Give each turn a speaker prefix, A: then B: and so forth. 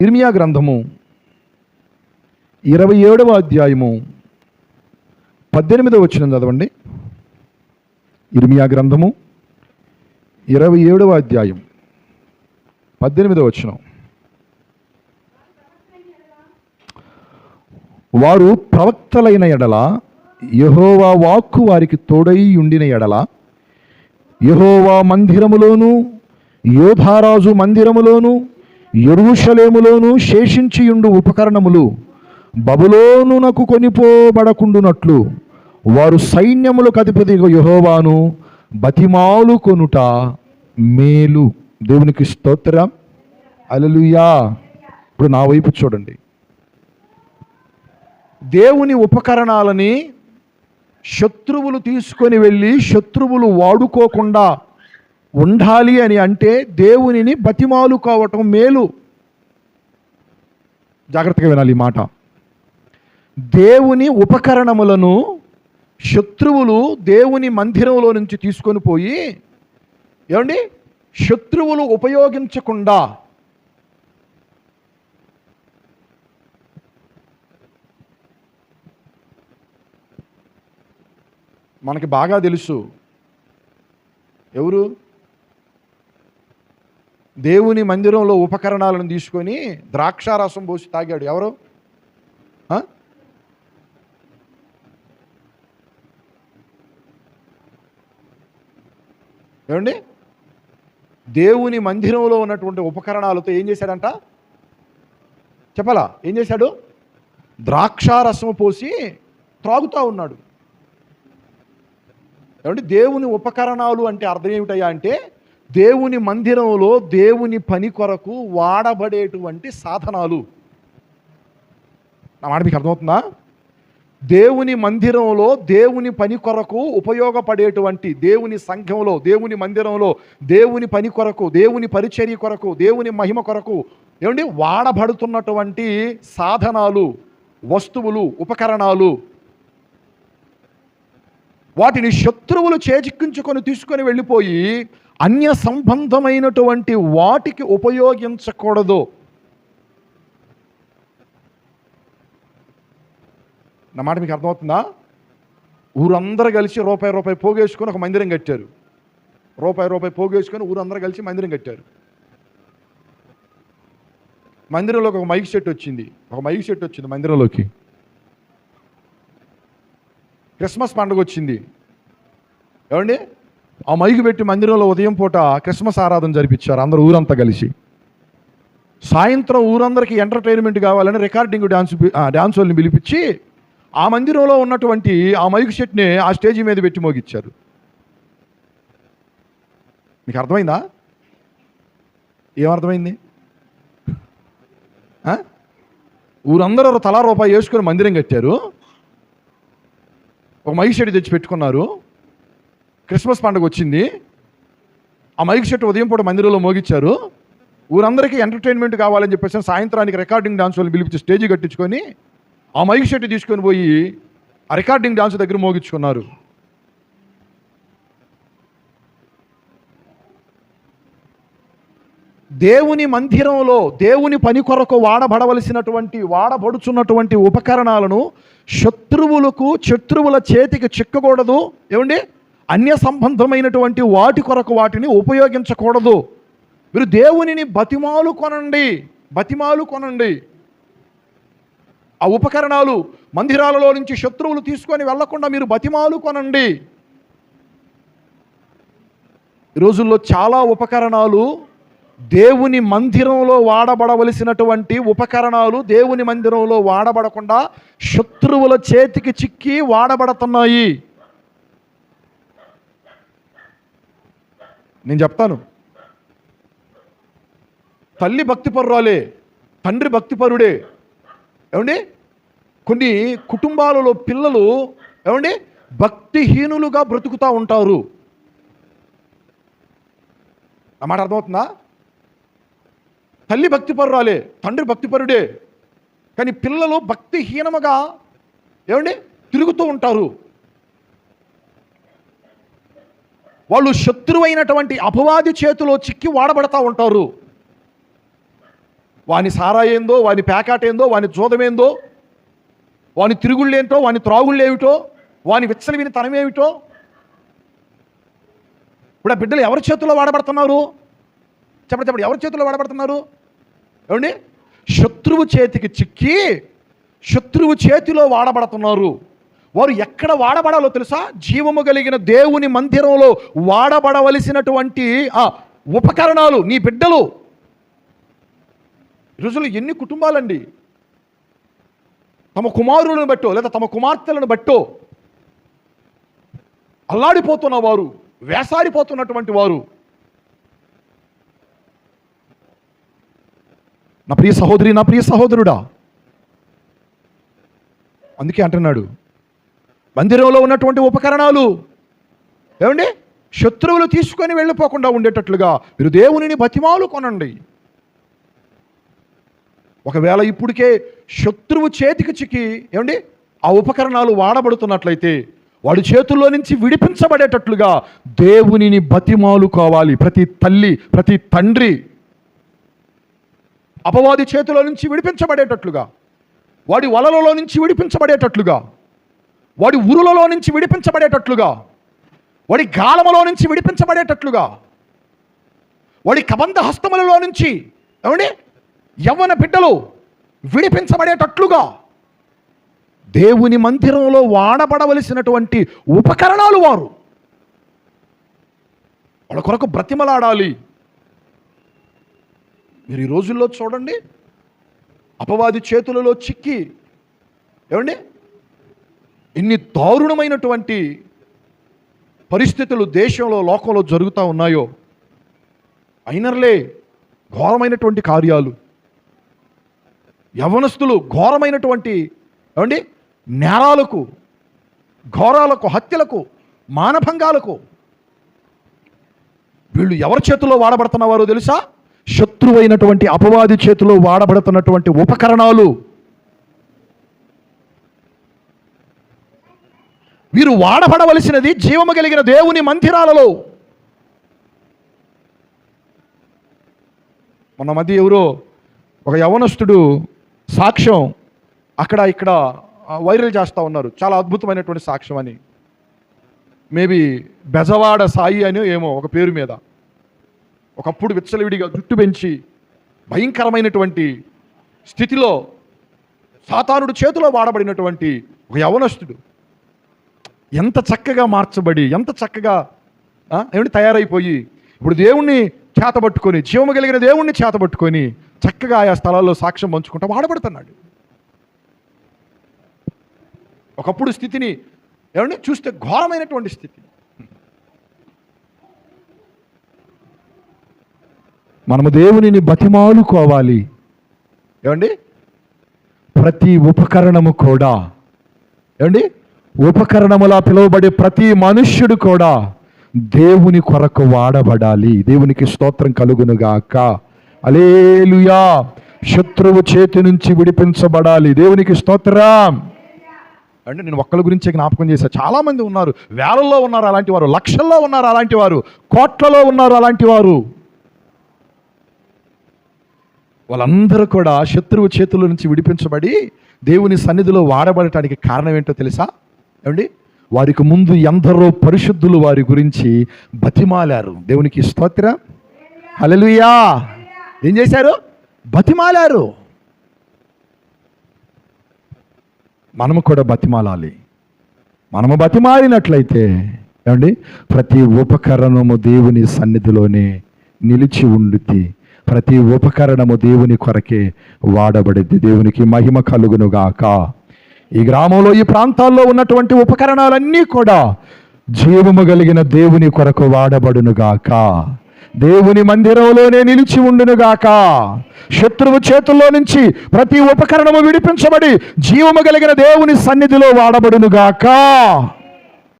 A: ఇర్మియా గ్రంథము ఇరవై ఏడవ అధ్యాయము పద్దెనిమిదవ వచ్చిన చదవండి. ఇర్మియా గ్రంథము ఇరవై ఏడవ అధ్యాయం పద్దెనిమిదవ వచ్చిన వారు ప్రవక్తలైన ఎడల యహోవా వాక్కు వారికి తోడై ఉండిన ఎడల యహోవా మందిరములోను యోధారాజు మందిరములోను ఎరుషలేములోను శేషించియుండు ఉపకరణములు బబులోనునకు కొనిపోబడకుండునట్లు వారు సైన్యములు అధిపతి యహోవాను బతిమాలు కొనుట మేలు. దేవునికి స్తోత్రం. అలలుయా ఇప్పుడు నా వైపు చూడండి. దేవుని ఉపకరణాలని శత్రువులు తీసుకొని వెళ్ళి శత్రువులు వాడుకోకుండా ఉండాలి అని అంటే దేవునిని బతిమాలుకోవటం మేలు. జాగ్రత్తగా వినాలి ఈ మాట. దేవుని ఉపకరణములను శత్రువులు దేవుని మందిరంలో నుంచి తీసుకొని పోయి ఏమండి? శత్రువులు ఉపయోగించకుండా మనకి బాగా తెలుసు. ఎవరు? దేవుని మందిరంలో ఉపకరణాలను తీసుకొని ద్రాక్షారసం పోసి తాగాడు. ఎవరు? ఏమండి? దేవుని మందిరంలో ఉన్నటువంటి ఉపకరణాలతో ఏం చేశాడంట? చెప్పాలా? ఏం చేశాడు? ద్రాక్షారసం పోసి త్రాగుతూ ఉన్నాడు. ఏమంటే దేవుని ఉపకరణాలు అంటే అర్థం ఏమిటయ్యా అంటే దేవుని మందిరంలో దేవుని పని కొరకు వాడబడేటువంటి సాధనాలు. నా మాట మీకు అర్థమవుతుందా? దేవుని మందిరంలో దేవుని పని కొరకు ఉపయోగపడేటువంటి దేవుని సంఘంలో దేవుని మందిరంలో దేవుని పని కొరకు దేవుని పరిచర్య కొరకు దేవుని మహిమ కొరకు ఏమండి? వాడబడుతున్నటువంటి సాధనాలు వస్తువులు ఉపకరణాలు వాటిని శత్రువులు చేజిక్కించుకొని తీసుకొని వెళ్ళిపోయి అన్య సంబంధమైనటువంటి వాటికి ఉపయోగించకూడదు. నా మాట మీకు అర్థమవుతుందా? ఊరందరూ కలిసి రూపాయి రూపాయి పోగేసుకొని ఒక మందిరం కట్టారు. రూపాయి రూపాయి పోగేసుకొని ఊరందరూ కలిసి మందిరం కట్టారు. మందిరంలోకి ఒక మైక్ సెట్ వచ్చింది. ఒక మైక్ సెట్ వచ్చింది మందిరంలోకి. క్రిస్మస్ పండుగ వచ్చింది ఏమండి? ఆ మైకు పెట్టి మందిరంలో ఉదయం పూట క్రిస్మస్ ఆరాధన జరిపించారు అందరూ ఊరంతా కలిసి. సాయంత్రం ఊరందరికీ ఎంటర్టైన్మెంట్ కావాలని రికార్డింగ్ డ్యాన్స్ డ్యాన్స్ వాళ్ళని పిలిపించి ఆ మందిరంలో ఉన్నటువంటి ఆ మైకు సెట్ని ఆ స్టేజీ మీద పెట్టి మోగిచ్చారు. మీకు అర్థమైందా? ఏమర్థమైంది? ఊరందరూ తలా రూపాయి వేసుకొని మందిరం కట్టారు. ఒక మైక్ సెట్ తెచ్చి పెట్టుకున్నారు. క్రిస్మస్ పండుగ వచ్చింది. ఆ మైక్ సెట్ ఉదయం పూట మందిరంలో మోగించారు ఊరందరికీ ఎంటర్టైన్మెంట్ కావాలని చెప్పేసి సాయంత్రానికి రికార్డింగ్ డాన్స్ వాళ్ళు పిలిపించి స్టేజ్ కట్టించుకొని ఆ మైక్ సెట్ తీసుకొని పోయి ఆ రికార్డింగ్ డాన్స్ దగ్గర మోగించుకున్నారు. దేవుని మందిరంలో దేవుని పని కొరకు వాడబడవలసినటువంటి వాడబడుచున్నటువంటి ఉపకరణాలను శత్రువులకు శత్రువుల చేతికి చిక్కకూడదు. ఏమండి? అన్య సంబంధమైనటువంటి వాటి కొరకు వాటిని ఉపయోగించకూడదు. మీరు దేవునిని బతిమాలు కొనండి. బతిమాలు కొనండి. ఆ ఉపకరణాలు మందిరాలలో నుంచి శత్రువులు తీసుకొని వెళ్ళకుండా మీరు బతిమాలు కొనండి. ఈ రోజుల్లో చాలా ఉపకరణాలు దేవుని మందిరంలో వాడబడవలసినటువంటి ఉపకరణాలు దేవుని మందిరంలో వాడబడకుండా శత్రువుల చేతికి చిక్కి వాడబడుతున్నాయి. నేను చెప్తాను. తల్లి భక్తిపరురాలే తండ్రి భక్తిపరుడే. ఏమండి? కొన్ని కుటుంబాలలో పిల్లలు ఏమండి? భక్తిహీనులుగా బ్రతుకుతూ ఉంటారు. ఆ మాట అర్థమవుతుందా? తల్లి భక్తిపరురాలే తండ్రి భక్తిపరుడే. కానీ పిల్లలు భక్తిహీనముగా ఏమండి? తిరుగుతూ ఉంటారు. వాళ్ళు శత్రువైనటువంటి అపవాది చేతిలో చిక్కి వాడబడతా ఉంటారు. వాని సారా ఏందో వాని పేకాట ఏందో వాని జోదమేందో వాని తిరుగుళ్ళేంటో వాని త్రాగుళ్ళేమిటో వాని విచ్చలవిని తనమేమిటో. ఇప్పుడు ఆ బిడ్డలు ఎవరి చేతుల్లో వాడబడుతున్నారు? చెప్పండి చెప్పండి ఎవరి చేతుల్లో వాడబడుతున్నారు? ఏమండి? శత్రువు చేతికి చిక్కి శత్రువు చేతిలో వాడబడుతున్నారు. వారు ఎక్కడ వాడబడాలో తెలుసా? జీవము కలిగిన దేవుని మందిరంలో వాడబడవలసినటువంటి ఆ ఉపకరణాలు నీ బిడ్డలు. రోజులు ఎన్ని కుటుంబాలండి? తమ కుమారులను బట్టో లేదా తమ కుమార్తెలను బట్టో అల్లాడిపోతున్న వారు వేసారిపోతున్నటువంటి వారు. నా ప్రియ సహోదరి నా ప్రియ సహోదరుడా. అందుకే అంటున్నాడు మందిరంలో ఉన్నటువంటి ఉపకరణాలు ఏమండి? శత్రువులు తీసుకొని వెళ్ళిపోకుండా ఉండేటట్లుగా మీరు దేవునిని బతిమాలు కొనండి. ఒకవేళ ఇప్పటికే శత్రువు చేతికి చిక్కి ఏమండి? ఆ ఉపకరణాలు వాడబడుతున్నట్లయితే వాడి చేతుల్లో నుంచి విడిపించబడేటట్లుగా దేవునిని బతిమాలుకోవాలి ప్రతి తల్లి ప్రతి తండ్రి అపవాది చేతిలో నుంచి విడిపించబడేటట్లుగా వాడి వలలలో నుంచి విడిపించబడేటట్లుగా వాడి ఉరులలో నుంచి విడిపించబడేటట్లుగా వాడి గాలములో నుంచి విడిపించబడేటట్లుగా వాడి కబంధ హస్తములలో నుంచి ఏమండి? యవ్వన బిడ్డలు విడిపించబడేటట్లుగా దేవుని మందిరంలో వాడబడవలసినటువంటి ఉపకరణాలు వారు. వాళ్ళ కొరకు బ్రతిమలాడాలి. మీరు ఈ రోజుల్లో చూడండి. అపవాది చేతులలో చిక్కి ఏమండి? ఎన్ని దారుణమైనటువంటి పరిస్థితులు దేశంలో లోకంలో జరుగుతూ ఉన్నాయో అయినర్లే ఘోరమైనటువంటి కార్యాలు. యవనస్తులు ఘోరమైనటువంటి ఏమండి? నేరాలకు ఘోరాలకు హత్యలకు మానభంగాలకు వీళ్ళు ఎవరి చేతిలో వాడబడుతున్నవారో తెలుసా? శత్రువైనటువంటి అపవాది చేతిలో వాడబడుతున్నటువంటి ఉపకరణాలు. వీరు వాడబడవలసినది జీవము కలిగిన దేవుని మందిరాలలో. మొన్న మధ్య ఎవరో ఒక యవనస్తుడు సాక్ష్యం అక్కడ ఇక్కడ వైరల్ చేస్తూ ఉన్నారు. చాలా అద్భుతమైనటువంటి సాక్ష్యం అని. మేబీ బెజవాడ సాయి అని ఏమో ఒక పేరు మీద. ఒకప్పుడు విచ్చలవిడిగా జుట్టు పెంచి భయంకరమైనటువంటి స్థితిలో సాతానుడు చేతిలో వాడబడినటువంటి ఒక యవనస్తుడు. ఎంత చక్కగా మార్చబడి ఎంత చక్కగా ఏమిటి తయారైపోయి ఇప్పుడు దేవుణ్ణి చేతబట్టుకొని జీవము కలిగిన దేవుణ్ణి చేతబట్టుకొని చక్కగా ఆయా స్థలాల్లో సాక్ష్యం పంచుకుంటా వాడబడుతున్నాడు. ఒకప్పుడు స్థితిని ఏమండి చూస్తే ఘోరమైనటువంటి స్థితి. మనము దేవునిని బతిమాలుకోవాలి. ఏమండి? ప్రతి ఉపకరణము కూడా. ఏమండి? ఉపకరణములా పిలువబడే ప్రతి మనుష్యుడు కూడా దేవుని కొరకు వాడబడాలి. దేవునికి స్తోత్రం కలుగునుగాక. అలేలుయా శత్రువు చేతి నుంచి విడిపించబడాలి. దేవునికి స్తోత్రం. అంటే నేను ఒక్కరి గురించే జ్ఞాపకం చేశాను చాలామంది ఉన్నారు వేలల్లో ఉన్నారు అలాంటి వారు లక్షల్లో ఉన్నారు అలాంటి వారు కోట్లలో ఉన్నారు అలాంటి వారు. వాళ్ళందరూ కూడా శత్రువు చేతుల నుంచి విడిపించబడి దేవుని సన్నిధిలో వాడబడటానికి కారణం ఏంటో తెలుసా? ఏమండి? వారికి ముందు ఎందరో పరిశుద్ధులు వారి గురించి బతిమాలారు. దేవునికి స్తోత్ర. హలలుయా ఏం చేశారు? బతిమాలారు. మనము కూడా బతిమాలాలి. మనము బతిమాలినట్లయితే ఏమండి? ప్రతి ఉపకరణము దేవుని సన్నిధిలోనే నిలిచి ఉండుద్ది ప్రతి ఉపకరణము దేవుని కొరకే వాడబడిద్ది దేవునికి మహిమ కలుగునుగాక ఈ గ్రామంలో ఈ ప్రాంతాల్లో ఉన్నటువంటి ఉపకరణాలన్నీ కూడా జీవము కలిగిన దేవుని కొరకు వాడబడునుగాక దేవుని మందిరంలోనే నిలిచి ఉండునుగాక శత్రువు చేతుల్లో నుంచి ప్రతి ఉపకరణము విడిపించబడి జీవము కలిగిన దేవుని సన్నిధిలో వాడబడునుగాక